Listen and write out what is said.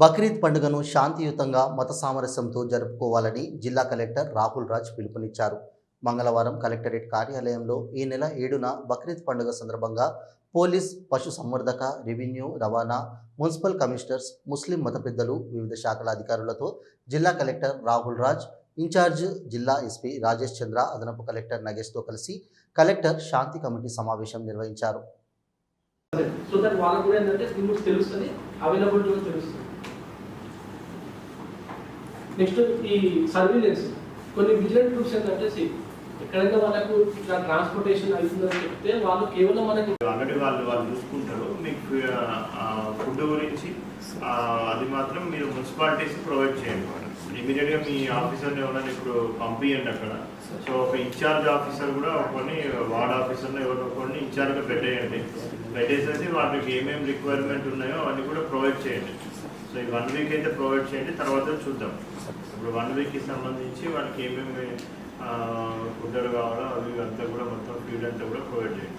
బక్రీద్ పండుగను శాంతియుతంగా మత సామరస్యంతో జరుపుకోవాలని జిల్లా కలెక్టర్ రాహుల్ రాజ్ పిలుపునిచ్చారు. మంగళవారం కలెక్టరేట్ కార్యాలయంలో ఈ నెల ఏడున బక్రీద్ పండుగ సందర్భంగా పోలీస్ పశు సంవర్ధక రెవెన్యూ రవాణా మున్సిపల్ కమిషనర్స్ ముస్లిం మత పెద్దలు వివిధ శాఖల అధికారులతో జిల్లా collector Rahul Raj in charge జిల్లా ఎస్పీ రాజేష్ చంద్ర అదనపు కలెక్టర్ నగేష్తో కలిసి కలెక్టర్ శాంతి కమిటీ సమావేశం నిర్వహించారు. సో దట్ వాళ్ళకు కూడా ఏంటంటే తెలుస్తుంది అవైలబిలిటీ కూడా తెలుస్తుంది. నెక్స్ట్ ఈ సర్వీలెన్స్. కొన్ని విజిలెంట్ గ్రూప్స్ ఏంటంటే see, ఎక్కడైనా వాళ్ళకు ఇట్లా ట్రాన్స్పోర్టేషన్ అవుతుందని చెప్తే వాళ్ళు కేవలం మనకి ఆల్రెడీ వాళ్ళు వాళ్ళు చూసుకుంటారు. మీకు ఫుడ్ గురించి అది మాత్రం మీరు మున్సిపాలిటీస్ ప్రొవైడ్ చేయండి ఇమీడియట్గా మీ ఆఫీసర్ని ఎవరైనా ఇప్పుడు పంపించండి అక్కడ. సో ఒక ఇన్ఛార్జ్ ఆఫీసర్ కూడా కొన్ని వార్డ్ ఆఫీసర్ని ఎవరో కొన్ని ఇన్ఛార్జ్గా పెట్టేయండి. పెట్టేసేసి వాళ్ళకి ఏమేమి రిక్వైర్మెంట్ ఉన్నాయో అవన్నీ కూడా ప్రొవైడ్ చేయండి. సో ఈ వన్ వీక్ అయితే ప్రొవైడ్ చేయండి తర్వాత చూద్దాం. ఇప్పుడు వన్ వీక్కి సంబంధించి వాళ్ళకి ఏమేమి ఫుడ్ కావాలో అవి అంతా కూడా మొత్తం ఫీడ్ అంతా కూడా ప్రొవైడ్ చేయండి.